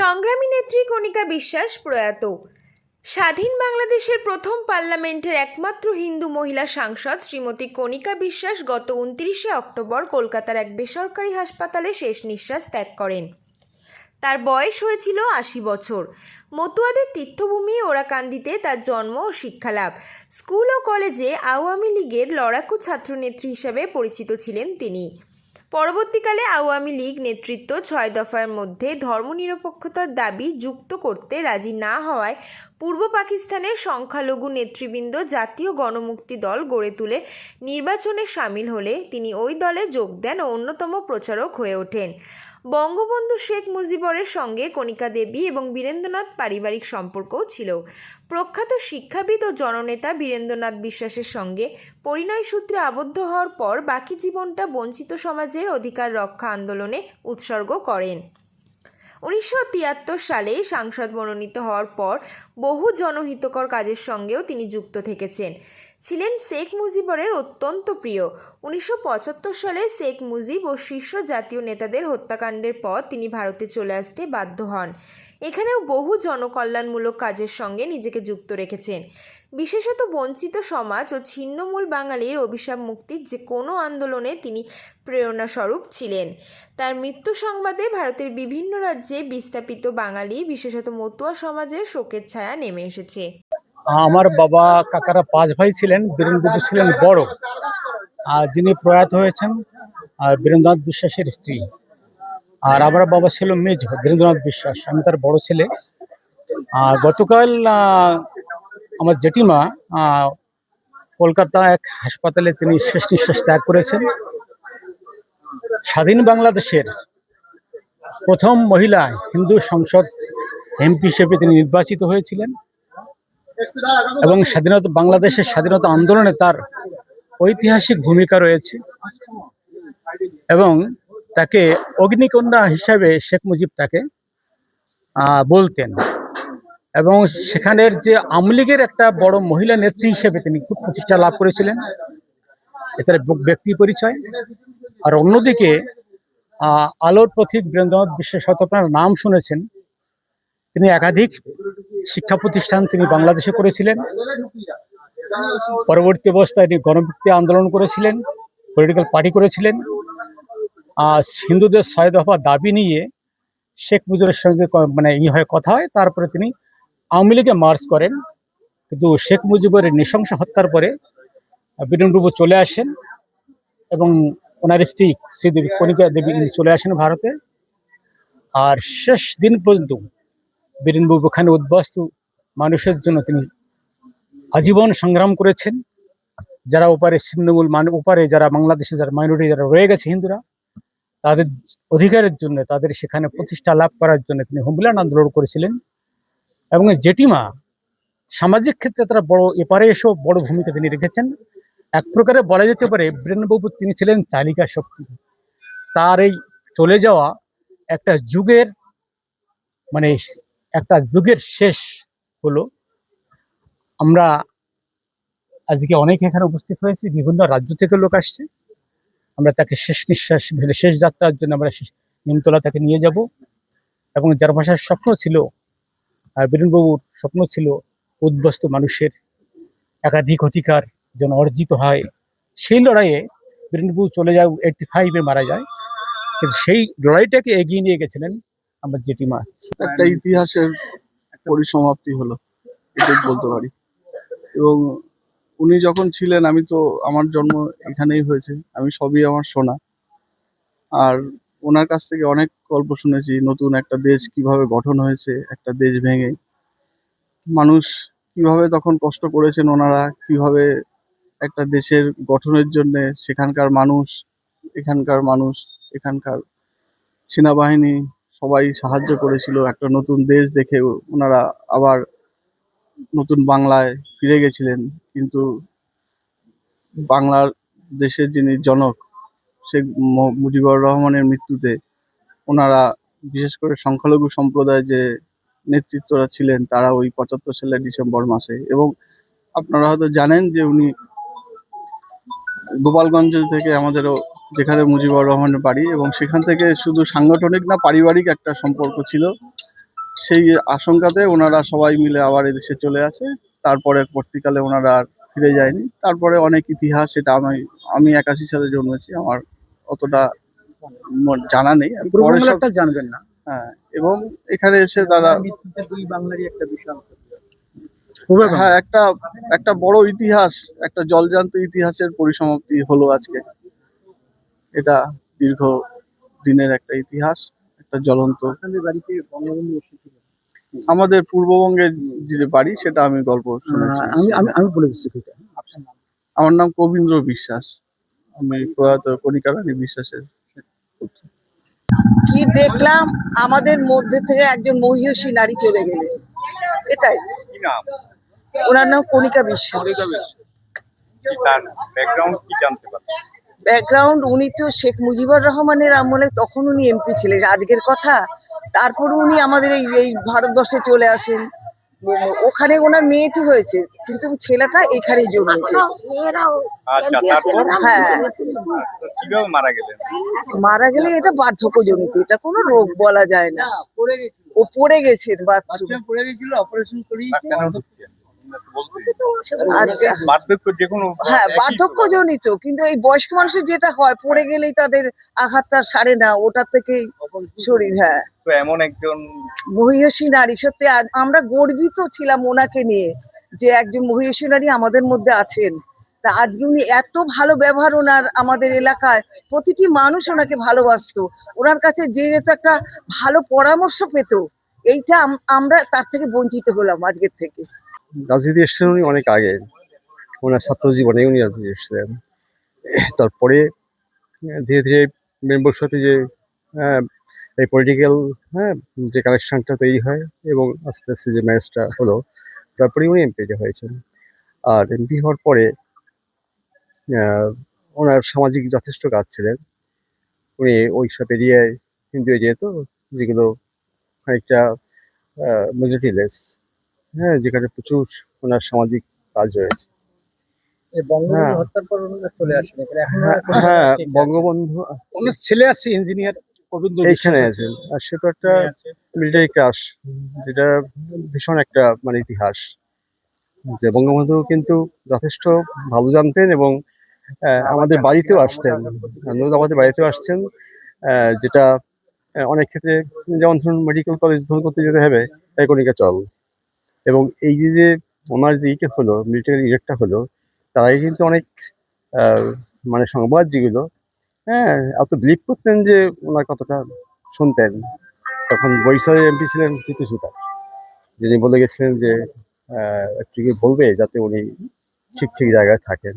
সংগ্রামী নেত্রী কণিকা বিশ্বাস প্রয়াত। স্বাধীন বাংলাদেশের প্রথম পার্লামেন্টের একমাত্র হিন্দু মহিলা সাংসদ শ্রীমতী কণিকা বিশ্বাস গত উনত্রিশে অক্টোবর কলকাতার এক বেসরকারি হাসপাতালে শেষ নিঃশ্বাস ত্যাগ করেন। তার বয়স হয়েছিল আশি বছর। মতুয়াদের তীর্থভূমি ওরাকান্দিতে তার জন্ম ও শিক্ষালাভ। স্কুল ও কলেজে আওয়ামী লীগের লড়াকু ছাত্রনেত্রী হিসেবে পরিচিত ছিলেন তিনি। পরবর্তীকালে আওয়ামী লীগ নেতৃত্ব ছয় দফার মধ্যে ধর্মনিরপেক্ষতার দাবি যুক্ত করতে রাজি না হওয়ায় পূর্ব পাকিস্তানের সংখ্যালঘু নেতৃবৃন্দ জাতীয় গণমুক্তি দল গড়ে তুলে নির্বাচনে সামিল হলে তিনি ওই দলে যোগ দেন ও অন্যতম প্রচারক হয়ে ওঠেন। বঙ্গবন্ধু শেখ মুজিবরের সঙ্গে কণিকা দেবী এবং বীরেন্দ্রনাথ পারিবারিক সম্পর্কও ছিল। প্রখ্যাত শিক্ষাবিদ ও জননেতা বীরেন্দ্রনাথ বিশ্বাসের সঙ্গে পরিণয় সূত্রে আবদ্ধ হওয়ার পর বাকি জীবনটা বঞ্চিত সমাজের অধিকার রক্ষা আন্দোলনে উৎসর্গ করেন। উনিশশো তিয়াত্তর সালে সাংসদ মনোনীত হওয়ার পর বহু জনহিতকর কাজের সঙ্গেও তিনি যুক্ত থেকেছেন। ছিলেন শেখ মুজিবরের অত্যন্ত প্রিয়। উনিশশো পঁচাত্তর সালে শেখ মুজিব ও শীর্ষ জাতীয় নেতাদের হত্যাকাণ্ডের পর তিনি ভারতে চলে আসতে বাধ্য হন। এখানেও বহু জনকল্যাণমূলক কাজের সঙ্গে নিজেকে যুক্ত রেখেছেন। বিশেষত বঞ্চিত সমাজ ও ছিন্নমূল বাঙালির অভিশাপ মুক্তির যে কোনো আন্দোলনে তিনি প্রেরণাস্বরূপ ছিলেন। তার মৃত্যু সংবাদে ভারতের বিভিন্ন রাজ্যে বিস্থাপিত বাঙালি, বিশেষত মতুয়া সমাজের শোকের ছায়া নেমে এসেছে। আমার বাবা, কাকারা পাঁচ ভাই ছিলেন বীরেন্দ্রনাথ ছিলেন বড়। আর যিনি প্রয়াত হয়েছেন, আর বীরেন্দ্রনাথ বিশ্বাসের স্ত্রী। আর আমার বাবা ছিল মেজ বীরেন্দ্রনাথ বিশ্বাস, আমি তার বড় ছেলে। আর গতকাল আমার জেঠিমা কলকাতা এক হাসপাতালে তিনি শেষ নিঃশ্বাস ত্যাগ করেছেন। স্বাধীন বাংলাদেশের প্রথম মহিলা হিন্দু সংসদ এমপি হিসেবে তিনি নির্বাচিত হয়েছিলেন। এবং স্বাধীনতা, বাংলাদেশের স্বাধীনতা আন্দোলনে তার ঐতিহাসিক ভূমিকা রয়েছে এবং তাকে অগ্নিকন্যা হিসাবে শেখ মুজিব তাকে বলতেন। এবং সেখানের যে আমলিগের একটা বড় মহিলা নেত্রী হিসেবে তিনি খুব প্রতিষ্ঠা লাভ করেছিলেন। এটার ব্যক্তি পরিচয়। আর অন্যদিকে আলোর পথিক বীরেন্দ্রনাথ বিশ্বাস হয়তো নাম শুনেছেন। তিনি একাধিক শিক্ষা প্রতিষ্ঠান তিনি বাংলাদেশে করেছিলেন। পরবর্তী অবস্থায় তিনি গণমুক্তি আন্দোলন করেছিলেন পলিটিক্যাল পার্টি করেছিলেন। আর হিন্দুদের ছয় দফা দাবি নিয়ে শেখ মুজিবের সঙ্গে মানে ই হয় কথা হয়, তারপরে তিনি আওয়ামী লীগে মার্চ করেন। কিন্তু শেখ মুজিবের নৃশংস হত্যার পরে বীরেন্দ্রবাবু চলে আসেন এবং ওনার স্ত্রী শ্রীদেবী কণিকা দেবী চলে আসেন ভারতে। আর শেষ দিন পর্যন্ত বীরেনবাবু ওখানে উদ্বাস্তু মানুষের জন্য তিনি আজীবন সংগ্রাম করেছেন। যারা ওপারে ছিন্নমূল মানে ওপারে যারা বাংলাদেশে যারা মাইনরিটি যারা রয়ে গেছে হিন্দুরা, তাদের অধিকারের জন্য, তাদের সেখানে প্রতিষ্ঠা লাভ করার জন্য তিনি হোমল্যান্ড আন্দোলন করেছিলেন। এবং জেটিমা সামাজিক ক্ষেত্রে তারা বড়, এপারে এসেও বড় ভূমিকা তিনি রেখেছেন। এক প্রকারে বলা যেতে পারে বীরেনবাবু তিনি ছিলেন চালিকা শক্তি। তার এই চলে যাওয়া একটা যুগের মানে একটা যুগের শেষ হলো। আমরা আজকে অনেক এখানে উপস্থিত হয়েছি, বিভিন্ন রাজ্য থেকে লোক আসছে। আমরা তাকে শেষ নিঃশ্বাস শেষ যাত্রার জন্য আমরা নিমতলা তাকে নিয়ে যাব। এবং যার ভাষার স্বপ্ন ছিল বীরেনবাবুর স্বপ্ন ছিল উদ্বস্ত মানুষের একাধিক অধিকার যেন অর্জিত হয়। সেই লড়াইয়ে বীরেনবাবু চলে যায় এইটটি ফাইভে মারা যায়। কিন্তু সেই লড়াইটাকে এগিয়ে নিয়ে গেছিলেন আমার জেঠিমা। একটা ইতিহাসের পরিসমাপ্তি হলো এটাই বলতে পারি। এবং উনি যখন ছিলেন, আমি তো, আমার জন্ম এখানেই হয়েছে, আমি সবই আমার শোনা আর ওনার কাছ থেকে অনেক গল্প শুনেছি, নতুন একটা দেশ কীভাবে গঠন হয়েছে, একটা দেশ ভেঙে। মানুষ কীভাবে তখন কষ্ট করেছেন ওনারা, কীভাবে একটা দেশের গঠনের জন্য সেখানকার মানুষ, এখানকার মানুষ, এখানকার সেনাবাহিনী সবাই সাহায্য করেছিল। একটা নতুন দেশ দেখে ওনারা আবার নতুন বাংলায় ফিরে গেছিলেন। কিন্তু বাংলার দেশের যিনি জনক, শেখ মুজিবুর রহমানের মৃত্যুতে ওনারা বিশেষ করে সংখ্যালঘু সম্প্রদায় যে নেতৃত্বরা ছিলেন, তারা ওই পঁচাত্তর সালের ডিসেম্বর মাসে। এবং আপনারা হয়তো জানেন যে উনি গোপালগঞ্জ থেকে আমাদেরও যেখানে মুজিবুর রহমানের বাড়ি এবং সেখান থেকে শুধু সাংগঠনিক না পারিবারিক একটা সম্পর্ক ছিল। সেই আশঙ্কাতে ওনারা সবাই মিলে আবার এদেশে চলে আসে। তারপরে পরবর্তীকালে ওনারা আর ফিরে যায়নি। তারপরে অনেক ইতিহাস সেটা আমি আমি একাশি সালে জন্মেছি আমার অতটা জানা নেই। পরে সব বাংলাটা জানবেন না। হ্যাঁ এবং এখানে এসে তারা দুই বাংলারই একটা বিষয় হ্যাঁ একটা একটা বড় ইতিহাস একটা জলজান্ত ইতিহাসের পরিসমাপ্তি হলো আজকে। এটা দীর্ঘ দিনের একটা ইতিহাস একটা জ্বলন্ত। আমাদের পূর্ববঙ্গের যে বাড়ি সেটা আমি গল্প শুনেছি। আমি আমি আমি বলে দিচ্ছি আমার নাম কবীন্দ্র বিশ্বাস। আমি প্রয়াত কণিকা রানী বিশ্বাসের কি দেখলাম? আমাদের মধ্যে থেকে একজন মহিষী নারী চলে গেলেন এটাই। ওনার নাম কণিকা বিশ্বাস। তার ব্যাকগ্রাউন্ড কি জানতে পারছেন? ব্যাকগ্রাউন্ড উনি তো শেখ মুজিবুর রহমানের আমলে তখন উনি এমপি ছিলেন আজকের কথা। তারপর উনি আমাদের এই এই ভারতবর্ষে চলে আসেন। ওখানে ওনার মেয়েটি হয়েছে কিন্তু ছেলেটা এখানেই জন্মেছে। আচ্ছা হ্যাঁ। মারা মারা গেলে এটা বার্ধক্যজনিত এটা কোনো রোগ বলা যায় না। ও পড়ে গেছেন বাথরুম। আমরা আচ্ছা। বার্ধক্য যে কোনো হ্যাঁ বার্ধক্যজনিত কিন্তু এই বয়স্ক মানুষের যেটা হয় পড়ে গেলেই তাদের আঘাতটা সারে না ওটার থেকেই শরীর হ্যাঁ। তো এমন একজন মহিষী নারী সত্যি আমরা গর্বিত ছিলাম ওনাকে নিয়ে যে একজন মহিষী নারী আমাদের মধ্যে আছেন। তা আজকে উনি এত ভালো ব্যবহার ওনার আমাদের এলাকায় প্রতিটি মানুষ ওনাকে ভালোবাসতো। ওনার কাছে যে যেত একটা ভালো পরামর্শ পেত এইটা আমরা তার থেকে বঞ্চিত হলাম আজকের থেকে। রাজনীতি এসেছেন উনি অনেক আগে। ওনার ছাত্র জীবনে উনি রাজনীতি এসেছিলেন তারপরে ধীরে ধীরে মেম্বার সাথে যে এই পলিটিক্যাল হ্যাঁ যে কালেকশনটা তৈরি হয় এবং আস্তে আস্তে যে ম্যারেজটা হলো, তারপরে উনি এমপি হয়েছেন। আর এমপি হওয়ার পরে ওনার সামাজিক যথেষ্ট কাজ ছিলেন। উনি ওই সব এরিয়ায় হিন্দু এরিয়া তো যেগুলো খানিকটা মেজরিটিলেস হ্যাঁ যেখানে প্রচুর ওনার সামাজিক কাজ রয়েছে। বঙ্গবন্ধু হ্যাঁ। হ্যাঁ, হ্যাঁ। বঙ্গবন্ধু ওনার ছেলে আছে ইঞ্জিনিয়ার গোবিন্দ এইখানে আছেন। আর সে তো একটা। মিলিটারি ক্রাশ যেটা ভীষণ একটা মানে ইতিহাস। যে বঙ্গবন্ধু কিন্তু যথেষ্ট ভালো জানতেন এবং আহ, আমাদের বাড়িতেও আসতেন। আমাদের বাড়িতেও আসছেন আহ, যেটা অনেক ক্ষেত্রে যেমন ধরুন মেডিকেল কলেজ ভ্রমণ করতে যেতে হবে তাই কণিকা চল এবং এই যে যে ওনার যে ইটা হলো মিলিটারি ইয়েটা হলো, তারাই কিন্তু অনেক মানে সংবাদ যেগুলো হ্যাঁ এত বিলিভ করতেন যে ওনার কতটা শুনতেন। তখন বরিশালের এমপি ছিলেন চিত্র সুতার। যিনি বলে গেছিলেন যে একটু বলবে যাতে উনি ঠিক ঠিক জায়গায় থাকেন।